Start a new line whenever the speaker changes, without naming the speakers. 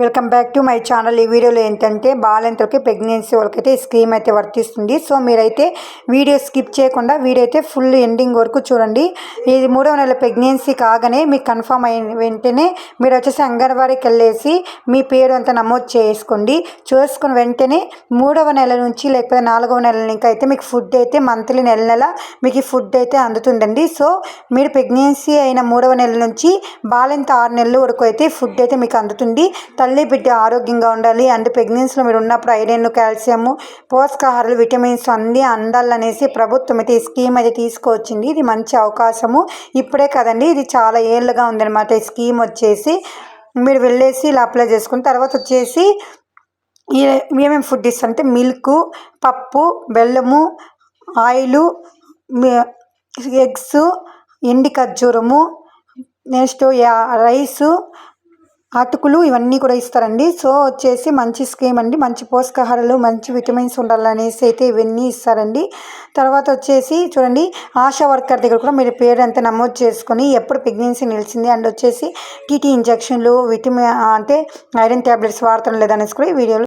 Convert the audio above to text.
Welcome back to my channel. ఈ వీడియోలో ఏంటంటే బాలింతలకి ప్రెగ్నెన్సీ వాళ్ళకైతే ఈ స్కీమ్ అయితే వర్తిస్తుంది. సో మీరైతే వీడియో స్కిప్ చేయకుండా వీడియో అయితే ఫుల్ ఎండింగ్ వరకు చూడండి. ఇది మూడవ నెల ప్రెగ్నెన్సీ కాగానే మీకు కన్ఫర్మ్ అయిన వెంటనే మీరు వచ్చేసి అంగన్వాడీకి వెళ్ళేసి మీ పేరు అంతా నమోదు చేసుకోండి. చేసుకున్న వెంటనే మూడవ నెల నుంచి లేకపోతే నాలుగవ నెల నుంచి అయితే మీకు ఫుడ్ అయితే మంత్లీ నెల నెల మీకు ఈ ఫుడ్ అయితే అందుతుందండి. సో మీరు ప్రెగ్నెన్సీ అయిన మూడవ నెల నుంచి బాలింత ఆరు నెలల వరకు అయితే ఫుడ్ అయితే మీకు అందుతుంది. తల్లి బిడ్డ ఆరోగ్యంగా ఉండాలి. అండ్ ప్రెగ్నెన్సీలో మీరు ఉన్నప్పుడు ఐరన్ కాల్షియము పోషకాహారాలు విటమిన్స్ అన్నీ అందాలనేసి ప్రభుత్వం అయితే ఈ స్కీమ్ అయితే తీసుకొచ్చింది. ఇది మంచి అవకాశము. ఇప్పుడే కదండి ఇది చాలా ఏళ్ళుగా ఉందన్నమాట ఈ స్కీమ్ వచ్చేసి. మీరు వెళ్ళేసి ఇలా అప్లై చేసుకుని తర్వాత వచ్చేసి ఏమేమి ఫుడ్ ఇస్తాం అంటే మిల్క్ పప్పు బెల్లము ఆయిలు ఎగ్స్ ఎండి ఖర్జూరము నెక్స్ట్ రైసు అటుకులు ఇవన్నీ కూడా ఇస్తారండి. సో వచ్చేసి మంచి స్కీమ్ అండి. మంచి పోషకాహారాలు మంచి విటమిన్స్ ఉండాలనేసి అయితే ఇవన్నీ ఇస్తారండి. తర్వాత వచ్చేసి చూడండి ఆశా వర్కర్ దగ్గర కూడా మీరు పేరు అంతా నమోదు చేసుకొని ఎప్పుడు ప్రెగ్నెన్సీ నిలిచింది అండ్ వచ్చేసి టీటీ ఇంజక్షన్లు విటమిన్ అంటే ఐరన్ ట్యాబ్లెట్స్ వాడతాం లేదనేసి కూడా ఈ వీడియోలో